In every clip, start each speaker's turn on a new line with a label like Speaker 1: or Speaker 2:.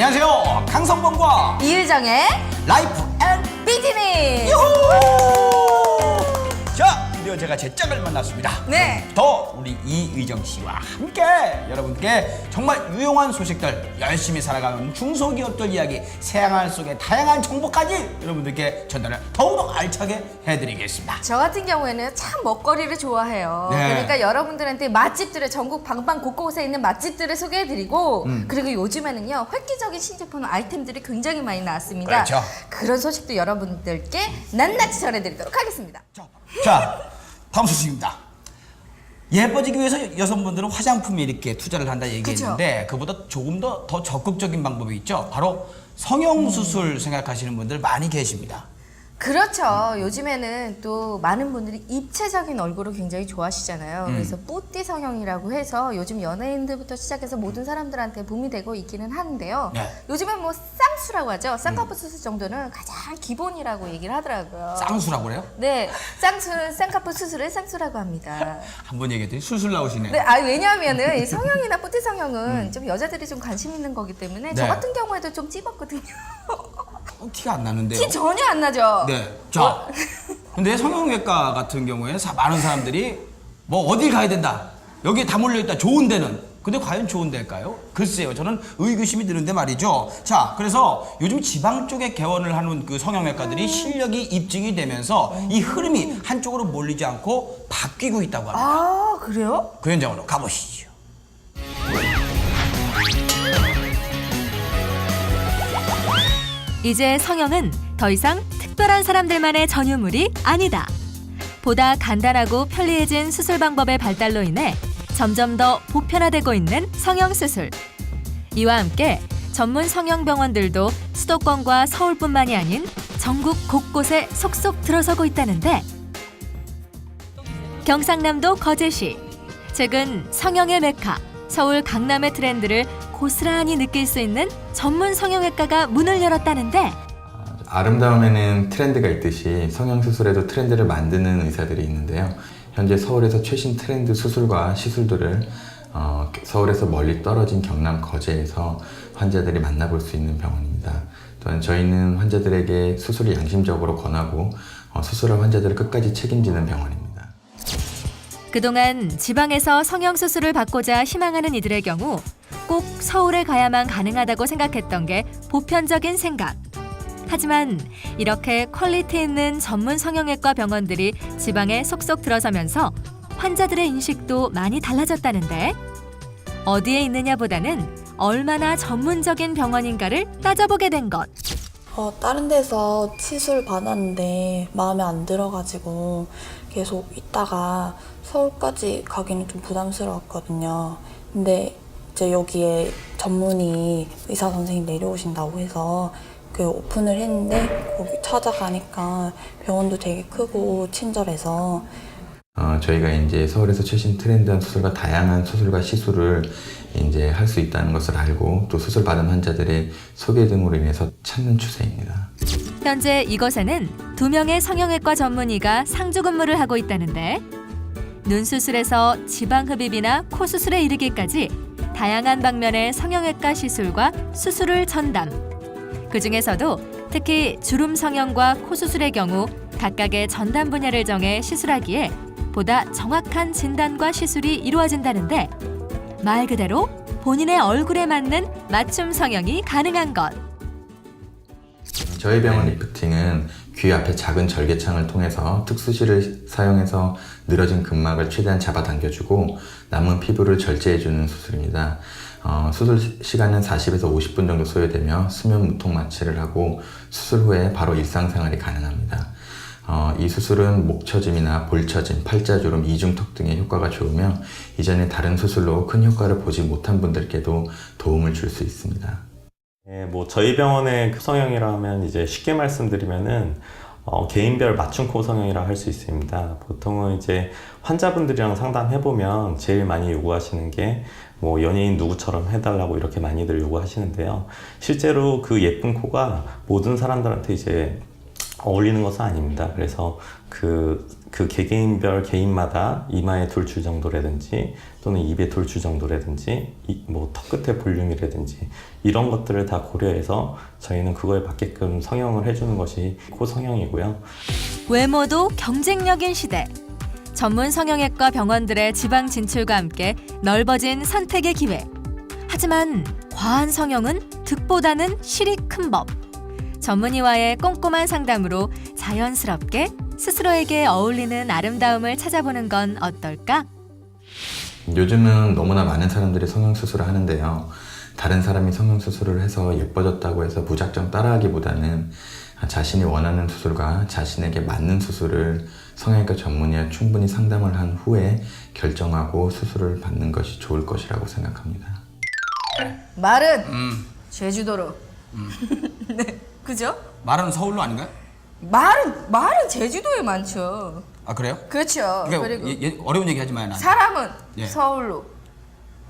Speaker 1: 안녕하세요. 강성범과
Speaker 2: 이유정의
Speaker 1: 라이프 앤
Speaker 2: 비티니.
Speaker 1: 유후! 자, 드디어 제가 제 짝을 만났습니다.
Speaker 2: 네.
Speaker 1: 더 우리 이의정 씨와 함께 여러분께 정말 유용한 소식들, 열심히 살아가는 중소기업들 이야기, 생활 속의 다양한 정보까지 여러분들께 전달을 더욱더 알차게 해드리겠습니다.
Speaker 2: 저 같은 경우에는 참 먹거리를 좋아해요.
Speaker 1: 네.
Speaker 2: 그러니까 여러분들한테 맛집들을 전국 방방 곳곳에 있는 맛집들을 소개해드리고
Speaker 1: 음.
Speaker 2: 그리고 요즘에는요 획기적인 신제품 아이템들이 굉장히 많이 나왔습니다.
Speaker 1: 그렇죠.
Speaker 2: 그런 소식도 여러분들께 낱낱이 전해드리도록 하겠습니다.
Speaker 1: 자, 자, 다음 소식입니다. 예뻐지기 위해서 여성분들은 화장품에 이렇게 투자를 한다 얘기했는데 그보다 조금 더, 더 적극적인 방법이 있죠. 바로 성형 수술 생각하시는 분들 많이 계십니다.
Speaker 2: 그렇죠. 요즘에는 또 많은 분들이 입체적인 얼굴을 굉장히 좋아하시잖아요.
Speaker 1: 음.
Speaker 2: 그래서 뿌띠 성형이라고 해서 요즘 연예인들부터 시작해서 모든 사람들한테 붐이 되고 있기는 하는데요.
Speaker 1: 네. 음.
Speaker 2: 요즘엔 뭐 쌍수라고 하죠. 쌍꺼풀 수술 정도는 가장 기본이라고 얘기를 하더라고요.
Speaker 1: 쌍수라고 그래요?
Speaker 2: 네, 쌍수는 쌍꺼풀 수술을 쌍수라고 합니다.
Speaker 1: 한 번 얘기했더니 술술 나오시네요.
Speaker 2: 네, 아 왜냐하면은 이 성형이나 뿌띠 성형은 좀 여자들이 좀 관심 있는 거기 때문에 저
Speaker 1: 음. 네.
Speaker 2: 같은 경우에도 좀 찝었거든요.
Speaker 1: 어, 티가 안 나는데요.
Speaker 2: 티 전혀 안 나죠.
Speaker 1: 네. 자, 근데 성형외과 같은 경우에 사- 많은 사람들이 뭐 어딜 가야 된다. 여기에 다 몰려 있다. 좋은 데는. 근데 과연 좋은 데일까요? 글쎄요. 저는 의구심이 드는데 말이죠. 자, 그래서 요즘 지방 쪽에 개원을 하는 그 성형외과들이 실력이 입증이 되면서 이 흐름이 한쪽으로 몰리지 않고 바뀌고 있다고 합니다.
Speaker 2: 아 그래요?
Speaker 1: 그 현장으로 가보시죠.
Speaker 3: 이제 성형은 더 이상 특별한 사람들만의 전유물이 아니다. 보다 간단하고 편리해진 수술 방법의 발달로 인해 점점 더 보편화되고 있는 성형 수술. 이와 함께 전문 성형 병원들도 수도권과 서울뿐만이 아닌 전국 곳곳에 속속 들어서고 있다는데 경상남도 거제시 최근 성형의 메카 서울 강남의 트렌드를 고스란히 느낄 수 있는 전문 성형외과가 문을 열었다는데
Speaker 4: 아름다움에는 트렌드가 있듯이 성형 수술에도 트렌드를 만드는 의사들이 있는데요. 현재 서울에서 최신 트렌드 수술과 시술들을 어, 서울에서 멀리 떨어진 경남 거제에서 환자들이 만나볼 수 있는 병원입니다. 또한 저희는 환자들에게 수술을 양심적으로 권하고 어, 수술할 환자들을 끝까지 책임지는 병원입니다.
Speaker 3: 그동안 지방에서 성형수술을 받고자 희망하는 이들의 경우 꼭 서울에 가야만 가능하다고 생각했던 게 보편적인 생각. 하지만 이렇게 퀄리티 있는 전문 성형외과 병원들이 지방에 속속 들어서면서 환자들의 인식도 많이 달라졌다는데 어디에 있느냐보다는 얼마나 전문적인 병원인가를 따져보게 된 것.
Speaker 5: 어, 다른 데서 치술 받았는데 마음에 안 들어가지고 계속 있다가 서울까지 가기는 좀 부담스러웠거든요. 근데 이제 여기에 전문의 의사 선생님 내려오신다고 해서 그 오픈을 했는데 거기 찾아가니까 병원도 되게 크고 친절해서
Speaker 4: 어, 저희가 이제 서울에서 최신 트렌드한 수술과 다양한 수술과 시술을 이제 할 수 있다는 것을 알고 또 수술 받은 환자들의 소개 등으로 인해서 찾는 추세입니다.
Speaker 3: 현재 이곳에는 두 명의 성형외과 전문의가 상주 근무를 하고 있다는데 눈 수술에서 지방 흡입이나 코 수술에 이르기까지 다양한 방면의 성형외과 시술과 수술을 전담. 그 중에서도 특히 주름 성형과 코 수술의 경우 각각의 전담 분야를 정해 시술하기에 보다 정확한 진단과 시술이 이루어진다는데 말 그대로 본인의 얼굴에 맞는 맞춤 성형이 가능한 것.
Speaker 4: 저희 병원 리프팅은 귀 앞에 작은 절개창을 통해서 특수실을 사용해서 늘어진 근막을 최대한 잡아당겨주고 남은 피부를 절제해주는 수술입니다. 어, 수술 시- 시간은 40에서 50분 정도 소요되며 수면 무통 마취를 하고 수술 후에 바로 일상생활이 가능합니다. 어, 이 수술은 목처짐이나 볼처짐, 팔자주름, 이중턱 등의 효과가 좋으며 이전에 다른 수술로 큰 효과를 보지 못한 분들께도 도움을 줄 수 있습니다.
Speaker 6: 예, 뭐 저희 병원의 코 성형이라 하면 이제 쉽게 말씀드리면은 어, 개인별 맞춤 코 성형이라 할 수 있습니다. 보통은 이제 환자분들이랑 상담해 보면 제일 많이 요구하시는 게 뭐 연예인 누구처럼 해달라고 이렇게 많이들 요구하시는데요. 실제로 그 예쁜 코가 모든 사람들한테 이제 어울리는 것은 아닙니다. 그래서 그, 그 개개인별 개인마다 이마의 돌출 정도라든지 또는 입의 돌출 정도라든지 뭐 턱 끝의 볼륨이라든지 이런 것들을 다 고려해서 저희는 그거에 맞게끔 성형을 해주는 것이 코 성형이고요.
Speaker 3: 외모도 경쟁력인 시대. 전문 성형외과 병원들의 지방 진출과 함께 넓어진 선택의 기회. 하지만 과한 성형은 득보다는 실이 큰 법. 전문의와의 꼼꼼한 상담으로 자연스럽게 스스로에게 어울리는 아름다움을 찾아보는 건 어떨까?
Speaker 4: 요즘은 너무나 많은 사람들이 성형수술을 하는데요. 다른 사람이 성형수술을 해서 예뻐졌다고 해서 무작정 따라하기보다는 자신이 원하는 수술과 자신에게 맞는 수술을 성형외과 전문의와 충분히 상담을 한 후에 결정하고 수술을 받는 것이 좋을 것이라고 생각합니다.
Speaker 2: 말은
Speaker 1: 음.
Speaker 2: 제주도로. 네, 그죠?
Speaker 1: 말은 서울로 아닌가요?
Speaker 2: 말은 말은 제주도에 많죠.
Speaker 1: 아 그래요?
Speaker 2: 그렇죠.
Speaker 1: 그러니까
Speaker 2: 그리고
Speaker 1: 예- 예- 어려운 얘기 하지 마요. 나.
Speaker 2: 사람은
Speaker 1: 예.
Speaker 2: 서울로.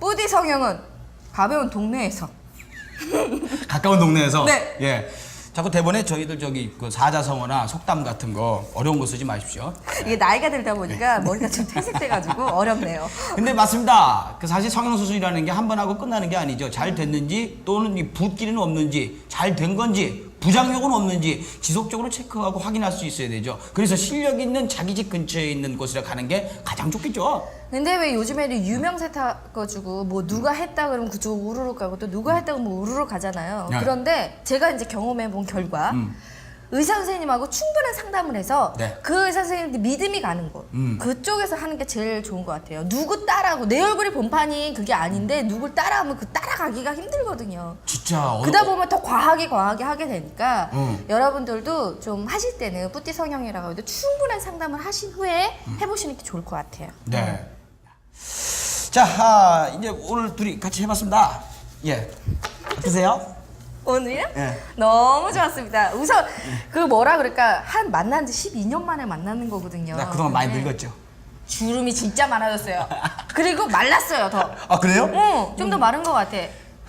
Speaker 2: 뿌디 성형은 가벼운 동네에서.
Speaker 1: 가까운 동네에서.
Speaker 2: 네.
Speaker 1: 예. 자꾸 대본에 저희들 저기 그 사자성어나 속담 같은 거 어려운 거 쓰지 마십시오.
Speaker 2: 이게 나이가 들다 보니까 머리가 좀 퇴색돼가지고 어렵네요.
Speaker 1: 근데 맞습니다. 그 사실 성형수술이라는 게 한 번 하고 끝나는 게 아니죠. 잘 됐는지 또는 이 붓기는 없는지 잘 된 건지 부작용은 없는지 지속적으로 체크하고 확인할 수 있어야 되죠. 그래서 실력 있는 자기 집 근처에 있는 곳으로 가는 게 가장 좋겠죠.
Speaker 2: 근데 왜 요즘에는 유명세 타가지고 뭐 누가 했다 그러면 그쪽 우르르 가고 또 누가 했다 그러면 우르르 가잖아요.
Speaker 1: 네.
Speaker 2: 그런데 제가 이제 경험해 본 결과
Speaker 1: 음.
Speaker 2: 의사 선생님하고 충분한 상담을 해서
Speaker 1: 네.
Speaker 2: 그 의사 선생님한테 믿음이 가는 곳
Speaker 1: 음.
Speaker 2: 그쪽에서 하는 게 제일 좋은 것 같아요. 누구 따라하고 내 얼굴이 본판이 그게 아닌데 누굴 따라하면 그 따라가기가 힘들거든요.
Speaker 1: 진짜 어,
Speaker 2: 그러다 보면 더 과하게 과하게 하게 되니까
Speaker 1: 음.
Speaker 2: 여러분들도 좀 하실 때는 뿌띠 성형이라고 해도 충분한 상담을 하신 후에 해보시는 게 좋을 것 같아요.
Speaker 1: 네. 자, 아, 이제 오늘 둘이 같이 해봤습니다. 예. 어떠세요?
Speaker 2: 오늘요?
Speaker 1: 예.
Speaker 2: 너무 좋았습니다. 우선 그 뭐라 그럴까 한 만난 지 12년 만에 만나는 거거든요.
Speaker 1: 나 그동안 많이
Speaker 2: 네.
Speaker 1: 늙었죠.
Speaker 2: 주름이 진짜 많아졌어요. 그리고 말랐어요 더.
Speaker 1: 아 그래요?
Speaker 2: 응, 좀 더 마른 것 같아.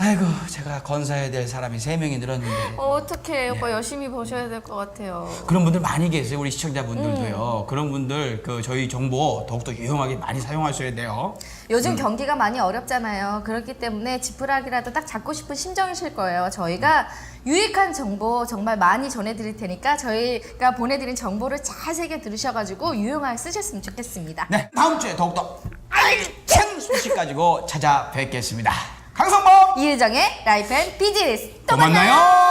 Speaker 1: 아이고, 제가 건사해야 될 사람이 세 명이 늘었는데.
Speaker 2: 어떻게 오빠 열심히 보셔야 될 것 같아요.
Speaker 1: 그런 분들 많이 계세요, 우리 시청자분들도요. 그런 분들 그 저희 정보 더욱더 유용하게 많이 사용하셔야 돼요.
Speaker 2: 요즘 경기가 많이 어렵잖아요. 그렇기 때문에 지푸라기라도 딱 잡고 싶은 심정이실 거예요. 저희가 유익한 정보 정말 많이 전해드릴 테니까 저희가 보내드린 정보를 자세하게 들으셔가지고 유용하게 쓰셨으면 좋겠습니다.
Speaker 1: 네, 다음 주에 더욱더 알찬 소식 가지고 찾아뵙겠습니다. 강성범!
Speaker 2: 이혜정의 라이프 앤 비즈니스 또
Speaker 1: 또
Speaker 2: 만나요.
Speaker 1: 만나요.